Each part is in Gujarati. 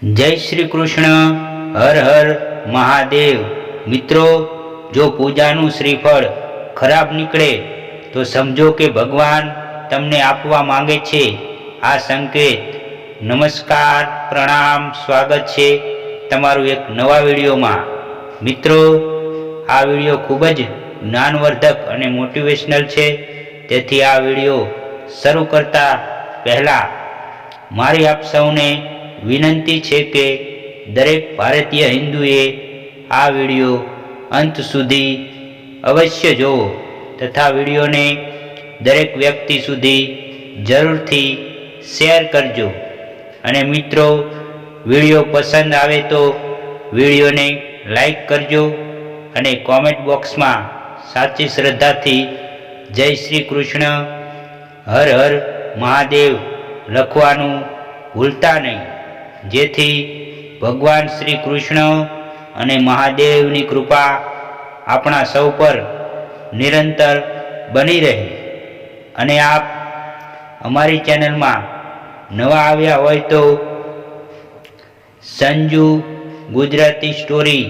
જય શ્રી કૃષ્ણ, હર હર મહાદેવ. મિત્રો, જો પૂજાનું શ્રીફળ ખરાબ નીકળે, તો સમજો કે ભગવાન તમને આપવા માંગે છે. આ સંકેત. નમસ્કાર, પ્રણામ, સ્વાગત છે તમારું એક નવા વિડીયોમાં. મિત્રો, આ વીડિયો ખૂબ જ જ્ઞાનવર્ધક અને મોટિવેશનલ છે. તેથી આ વીડિયો શરૂ કરતા પહેલાં મારી આપ સૌને વિનંતી છે કે દરેક ભારતીય હિન્દુએ આ વીડિયો અંત સુધી અવશ્ય જોવો તથા વિડીયોને દરેક વ્યક્તિ સુધી જરૂરથી શેર કરજો. અને મિત્રો, વીડિયો પસંદ આવે તો વિડીયોને લાઈક કરજો અને કોમેન્ટ બોક્સમાં સાચી શ્રદ્ધાથી જય શ્રી કૃષ્ણ, હર હર મહાદેવ લખવાનું ભૂલતા નહીં. જેથી ભગવાન શ્રી કૃષ્ણ અને મહાદેવની કૃપા આપણા સૌ પર નિરંતર બની રહે. અને આપ અમારી ચેનલમાં નવા આવ્યા હોય તો સંજુ ગુજરાતી સ્ટોરી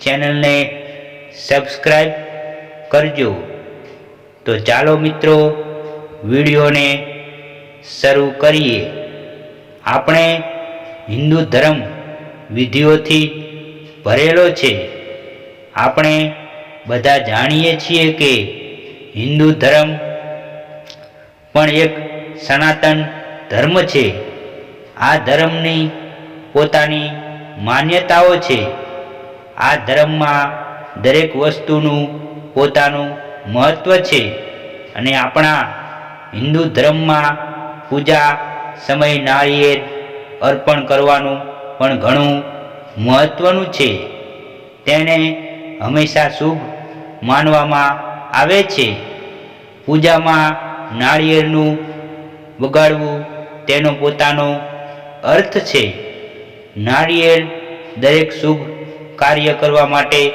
ચેનલને સબસ્ક્રાઈબ કરજો. તો ચાલો મિત્રો, વિડીયોને શરૂ કરીએ. આપણે હિન્દુ ધર્મ વિધિઓથી ભરેલો છે. આપણે બધા જાણીએ છીએ કે હિન્દુ ધર્મ પણ એક સનાતન ધર્મ છે. આ ધર્મની પોતાની માન્યતાઓ છે. આ ધર્મમાં દરેક વસ્તુનું પોતાનું મહત્ત્વ છે અને આપણા હિન્દુ ધર્મમાં પૂજા સમય, નાળિયેર અર્પણ કરવાનું પણ ઘણું મહત્ત્વનું છે. તેને હંમેશા શુભ માનવામાં આવે છે. પૂજામાં નાળિયેરનું બગાડવું તેનો પોતાનો અર્થ છે. નાળિયેર દરેક શુભ કાર્ય કરવા માટે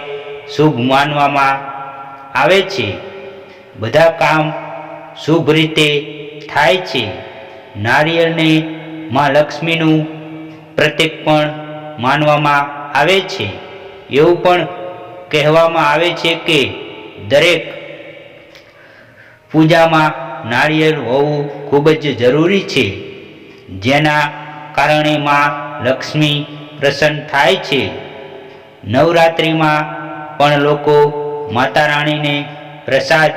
શુભ માનવામાં આવે છે. બધા કામ શુભ રીતે થાય છે. નારિયેળને માં લક્ષ્મીનું પ્રતીક પણ માનવામાં આવે છે. એવું પણ કહેવામાં આવે છે કે દરેક પૂજામાં નાળિયેર હોવું ખૂબ જ જરૂરી છે. જેના કારણે માં લક્ષ્મી પ્રસન્ન થાય છે. નવરાત્રિમાં પણ લોકો માતા રાણીને પ્રસાદ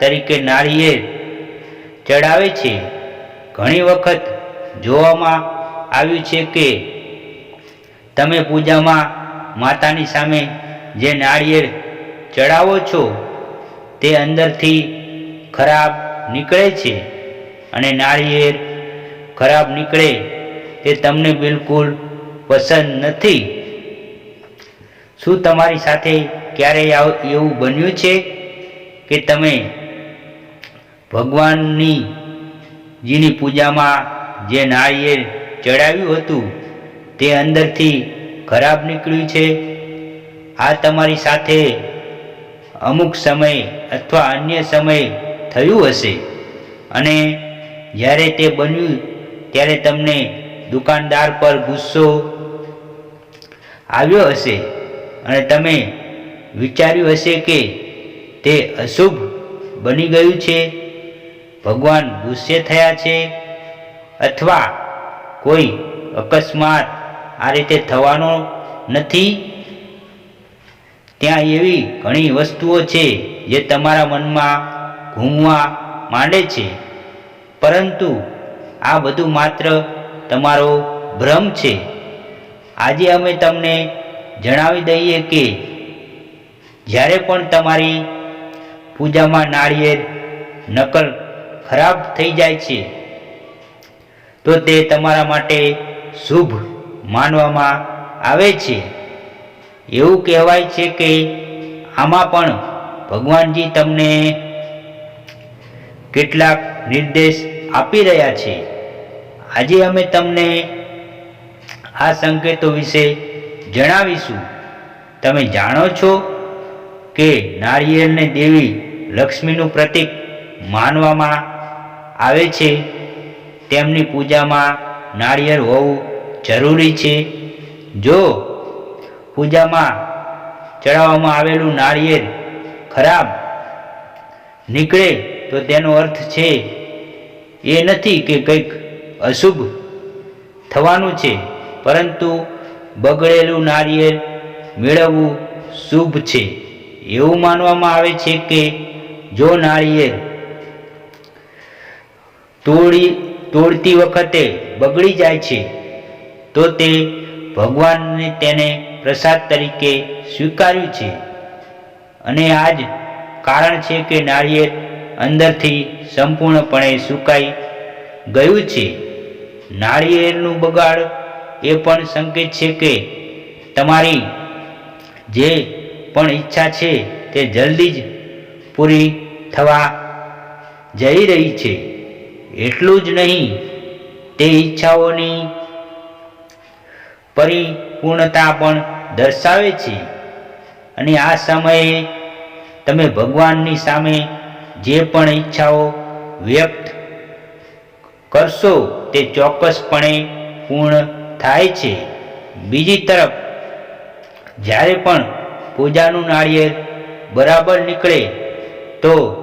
તરીકે નાળિયેર ચડાવે છે. ઘણી વખત જોવામાં આવ્યું છે કે તમે પૂજામાં માતાની સામે જે નાળિયેર ચડાવો છો, તે અંદરથી ખરાબ નીકળે છે અને નાળિયેર ખરાબ નીકળે તે તમને બિલકુલ પસંદ નથી. શું તમારી સાથે ક્યારેય એવું બન્યું છે કે તમે ભગવાનની, જીની પૂજામાં જે નાળિયેર ચડાવ્યું હતું, તે અંદરથી ખરાબ નીકળ્યું છે. આ તમારી સાથે અમુક સમય અથવા અન્ય સમય થયું હશે. અને જ્યારે તે બન્યું, ત્યારે તમને દુકાનદાર પર ગુસ્સો આવ્યો હશે. અને તમે વિચાર્યું હશે કે તે અશુભ બની ગયું છે. ભગવાન ગુસ્સે થયા છે. અથવા કોઈ અકસ્માત આ રીતે થવાનો નથી, ત્યાં એવી ઘણી વસ્તુઓ છે જે તમારા મનમાં ઘૂમવા માંડે છે. પરંતુ આ બધું માત્ર તમારો ભ્રમ છે. આજે અમે તમને જણાવી દઈએ કે જ્યારે પણ તમારી પૂજામાં નાળિયેર નકલ ખરાબ થઈ જાય છે તો તે તમારા માટે શુભ માનવામાં આવે છે. એવું કહેવાય છે કે આમાં પણ ભગવાનજી તમને કેટલાક નિર્દેશ આપી રહ્યા છે. આજે અમે તમને આ સંકેતો વિશે જણાવીશું. તમે જાણો છો કે નારિયેળને દેવી લક્ષ્મીનું પ્રતીક માનવામાં આવે છે. તેમની પૂજામાં નાળિયેર હોવું જરૂરી છે? જો પૂજામાં ચડાવવામાં આવેલું નાળિયેર ખરાબ નીકળે તો તેનો અર્થ છે એ નથી કે કંઈક અશુભ થવાનું છે, પરંતુ બગડેલું નાળિયેર મેળવવું શુભ છે. એવું માનવામાં આવે છે કે જો નાળિયેર તોડી તોડતી વખતે બગડી જાય છે, તો તે ભગવાનને તેને પ્રસાદ તરીકે સ્વીકાર્યું છે. અને આ જ કારણ છે કે નાળિયેર અંદરથી સંપૂર્ણપણે સુકાઈ ગયું છે. નાળિયેરનું બગાડ એ પણ સંકેત છે કે તમારી જે પણ ઈચ્છા છે તે જલ્દી જ પૂરી થવા જઈ રહી છે. એટલું જ નહીં, તે ઈચ્છાઓની પરિપૂર્ણતા પણ દર્શાવે છે. અને આ સમયે તમે ભગવાનની સામે જે પણ ઈચ્છાઓ વ્યક્ત કરશો, તે ચોક્કસપણે પૂર્ણ થાય છે. બીજી તરફ, જ્યારે પણ પૂજાનું નાળિયેર બરાબર નીકળે, તો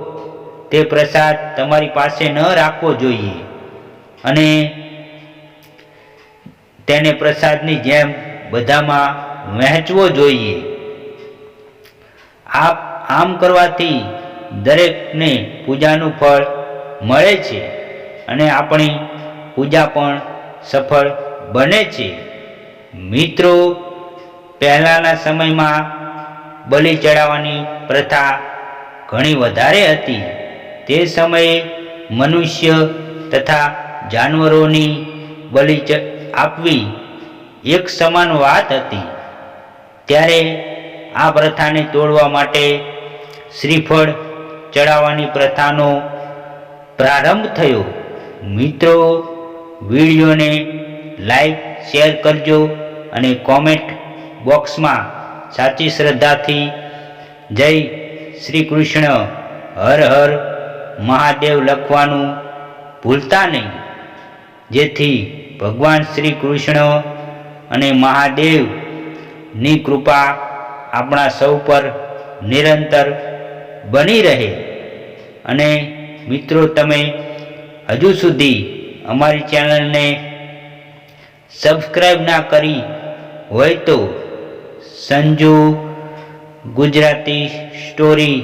તે પ્રસાદ તમારી પાસે ન રાખવો જોઈએ. અને તેને પ્રસાદની જેમ બધામાં વહેંચવો જોઈએ. આપ આમ કરવાથી દરેકને પૂજાનું ફળ મળે છે અને આપણી પૂજા પણ સફળ બને છે. મિત્રો, પહેલાંના સમયમાં બલિ ચડાવવાની પ્રથા ઘણી વધારે હતી. તે સમયે મનુષ્ય તથા જાનવરોની બલિ આપવી એક સમાન વાત હતી. ત્યારે આ પ્રથાને તોડવા માટે શ્રીફળ ચડાવવાની પ્રથાનો પ્રારંભ થયો. મિત્રો, વિડીયોને લાઈક, શેર કરજો અને કોમેન્ટ બોક્સમાં સાચી શ્રદ્ધાથી જય શ્રી કૃષ્ણ. હર હર. મહાદેવ લખવાનું ભૂલતા નહીં. જેથી ભગવાન શ્રી કૃષ્ણ અને મહાદેવની કૃપા આપણા સૌ પર નિરંતર બની રહે. અને મિત્રો, તમે હજુ સુધી અમારી ચેનલને સબસ્ક્રાઈબ ના કરી હોય તો સંજુ ગુજરાતી સ્ટોરી